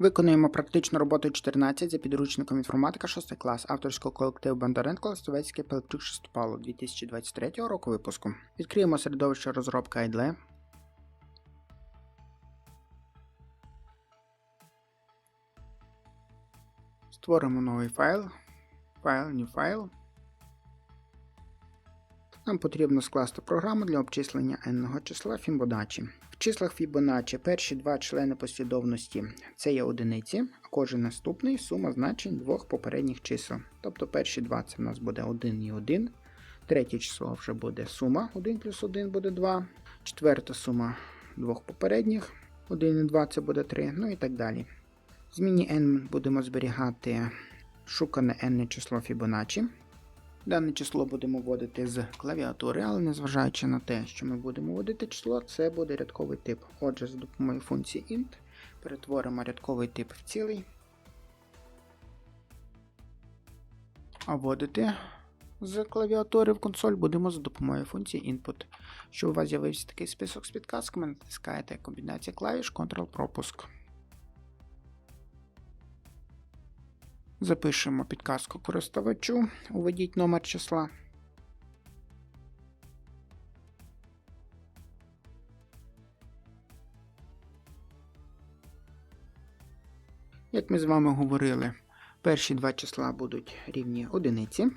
Виконуємо практичну роботу 14 за підручником інформатика 6 клас авторського колективу Бондаренко Листовецький Пелектрик Шестопало 2023 року випуску. Відкриємо середовище розробка IDLE. Створимо новий файл. Файл, new файл. Нам потрібно скласти програму для обчислення n-ного числа Фібоначчі. В числах Фібоначчі перші два члени послідовності це є одиниці, а кожен наступний сума значень двох попередніх чисел. Тобто перші два це в нас буде 1 і 1. Третє число вже буде сума 1 плюс 1 буде 2. Четверта сума двох попередніх 1 і 2 це буде 3, ну і так далі. В зміні n будемо зберігати шукане n число Фібоначчі. Дане число будемо вводити з клавіатури, але незважаючи на те, що ми будемо вводити число, це буде рядковий тип. Отже, за допомогою функції int перетворимо рядковий тип в цілий. А вводити з клавіатури в консоль будемо за допомогою функції input. Щоб у вас з'явився такий список з підказками, натискаєте комбінація клавіш Ctrl-пропуск. Запишемо підказку користувачу, уведіть номер числа. Як ми з вами говорили, перші два числа будуть рівні одиниці.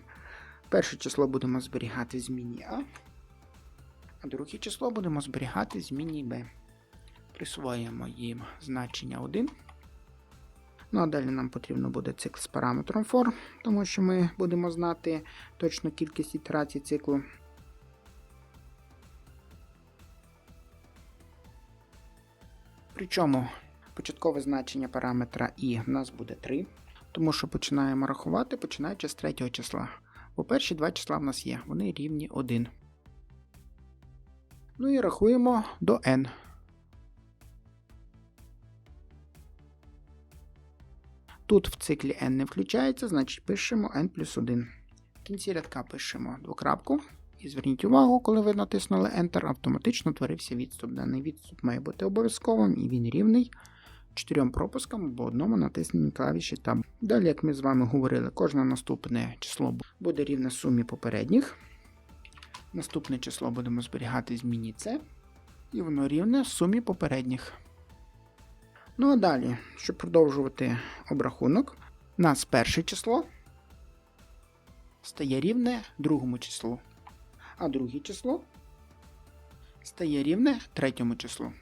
Перше число будемо зберігати зміні А, а друге число будемо зберігати зміні Б. Присвоїмо їм значення 1. Ну а далі нам потрібно буде цикл з параметром for, тому що ми будемо знати точну кількість ітерацій циклу. Причому початкове значення параметра і в нас буде 3, тому що починаємо рахувати, починаючи з третього числа. Бо перші два числа в нас є, вони рівні 1. Ну і рахуємо до n. Тут в циклі n не включається, значить пишемо n плюс 1. В кінці рядка пишемо двокрапку. І зверніть увагу, коли ви натиснули Enter, автоматично творився відступ. Даний відступ має бути обов'язковим і він рівний чотирьом пропускам або одному натисненні клавіші Tab. Далі, як ми з вами говорили, кожне наступне число буде рівне сумі попередніх. Наступне число будемо зберігати зміні C, і воно рівне сумі попередніх. Ну а далі, щоб продовжувати обрахунок, у нас перше число стає рівне другому числу, а друге число стає рівне третьому числу.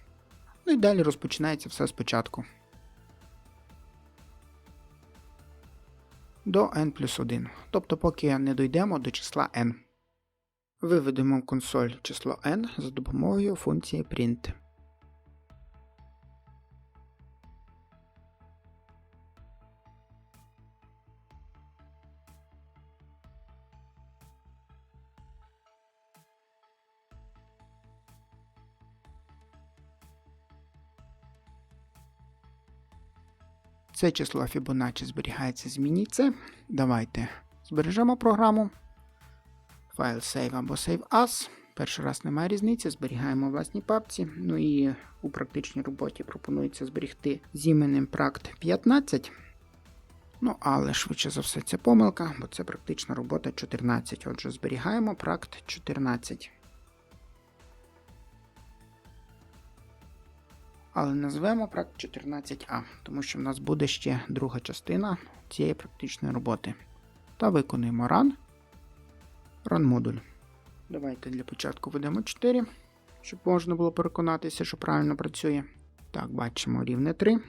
Ну і далі розпочинається все спочатку. До n плюс 1. Тобто, поки не дійдемо до числа n. Виведемо в консоль число n за допомогою функції print. Це число Fibonacci зберігається з зміні Давайте збережемо програму. Файл Save або Save As. Перший раз немає різниці, зберігаємо в власній папці. Ну і у практичній роботі пропонується зберігти з іменем Pract 15. Ну, але швидше за все це помилка, бо це практична робота 14. Отже, зберігаємо Pract 14. Але назвемо практ 14А, тому що в нас буде ще друга частина цієї практичної роботи. Та виконуємо run. Run модуль. Давайте для початку введемо 4, щоб можна було переконатися, що правильно працює. Так, бачимо рівне 3.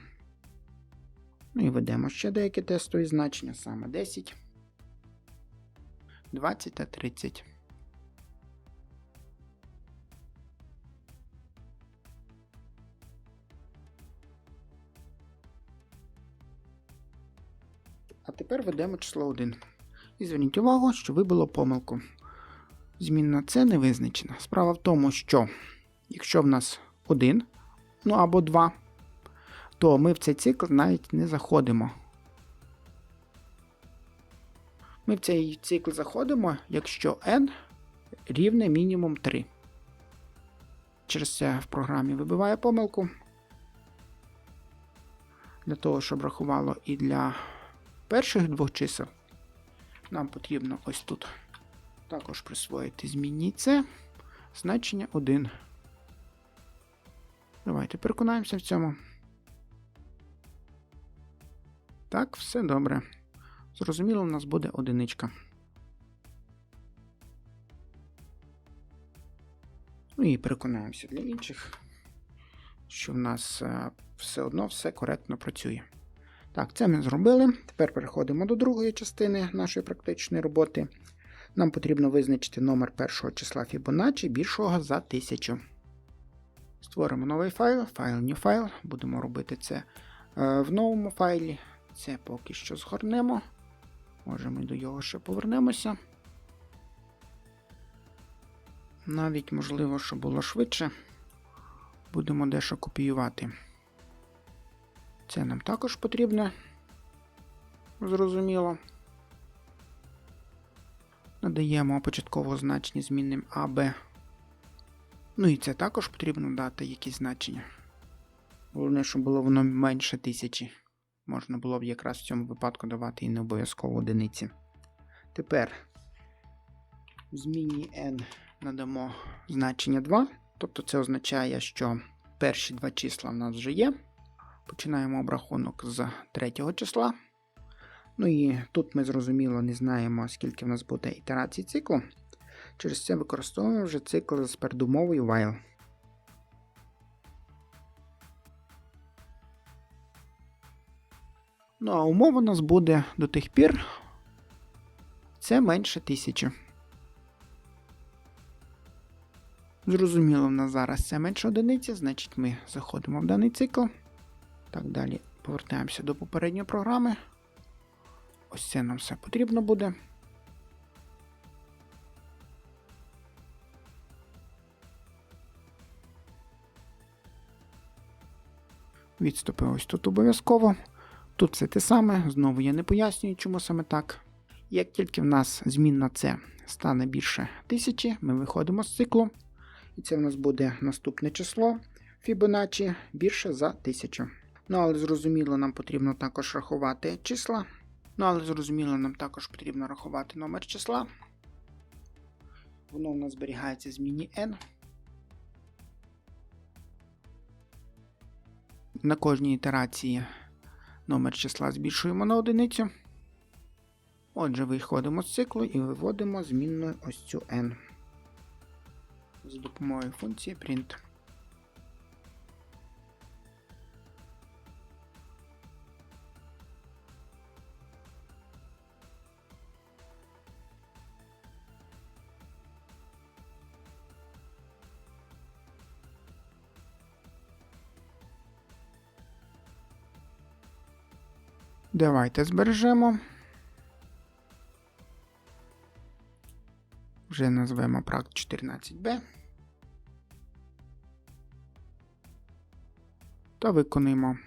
Ну і ведемо ще деякі тестові значення, саме 10, 20 та 30. Тепер ведемо число 1. І зверніть увагу, що вибило помилку. Змінна це не визначена. Справа в тому, що якщо в нас 1, ну або 2, то ми в цей цикл навіть не заходимо. Ми в цей цикл заходимо, якщо n рівне мінімум 3. Через це в програмі вибиває помилку. Для того, щоб рахувало і для перших двох чисел, нам потрібно ось тут також присвоїти змінній це значення 1. Давайте переконаємося в цьому. Так, все добре. Зрозуміло, у нас буде одиничка. Ну і переконаємося для інших, що в нас е, все одно все коректно працює. Так, це ми зробили. Тепер переходимо до другої частини нашої практичної роботи. Нам потрібно визначити номер першого числа Fibonacci більшого за 1000. Створимо новий файл, файл New File. Будемо робити це е, в новому файлі. Це поки що згорнемо. Може, ми до його ще повернемося. Навіть можливо, щоб було швидше. Будемо дещо копіювати. Це нам також потрібно. Зрозуміло. Надаємо початкового значення змінним А, Б. Ну і це також потрібно дати якісь значення. Головне, щоб було воно менше тисячі. Можна було б якраз в цьому випадку давати і не обов'язково одиниці. Тепер в зміні n надамо значення 2. Тобто це означає, що перші два числа в нас вже є. Починаємо обрахунок з третього числа. Ну і тут ми зрозуміло не знаємо, скільки в нас буде ітерацій циклу. Через це використовуємо вже цикл з передумовою while. Ну, а умова у нас буде до тих пір. Це менше тисячі. Зрозуміло, в нас зараз це менше одиниці, значить ми заходимо в даний цикл. Так, далі повертаємося до попередньої програми. Ось це нам все потрібно буде. Відступи ось тут обов'язково. Тут все те саме, знову я не пояснюю, чому саме так. Як тільки в нас змінна це стане більше тисячі, ми виходимо з циклу. І це в нас буде наступне число Fibonacci більше за 1000. Ну, але зрозуміло, нам потрібно також рахувати числа. Ну, але зрозуміло, нам також потрібно рахувати номер числа. Воно у нас зберігається в зміні n. На кожній ітерації номер числа збільшуємо на одиницю. Отже, виходимо з циклу і виводимо змінну ось цю n за допомогою функції print. Давайте збережемо. Вже назвемо практ 14b. Та виконуємо.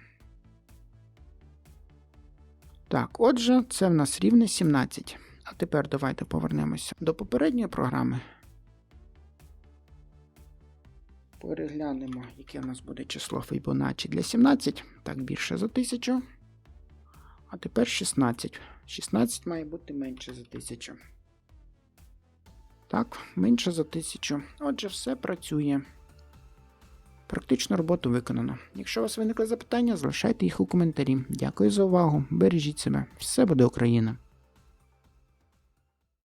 Так, отже, це в нас рівне 17. А тепер давайте повернемося до попередньої програми. Переглянемо, яке в нас буде число Fibonacci для 17. Так, більше за 1000. А тепер 16. 16 має бути менше за 1000. Так, менше за 1000. Отже, все працює. Практично роботу виконано. Якщо у вас виникли запитання, залишайте їх у коментарі. Дякую за увагу. Бережіть себе. Все буде Україна!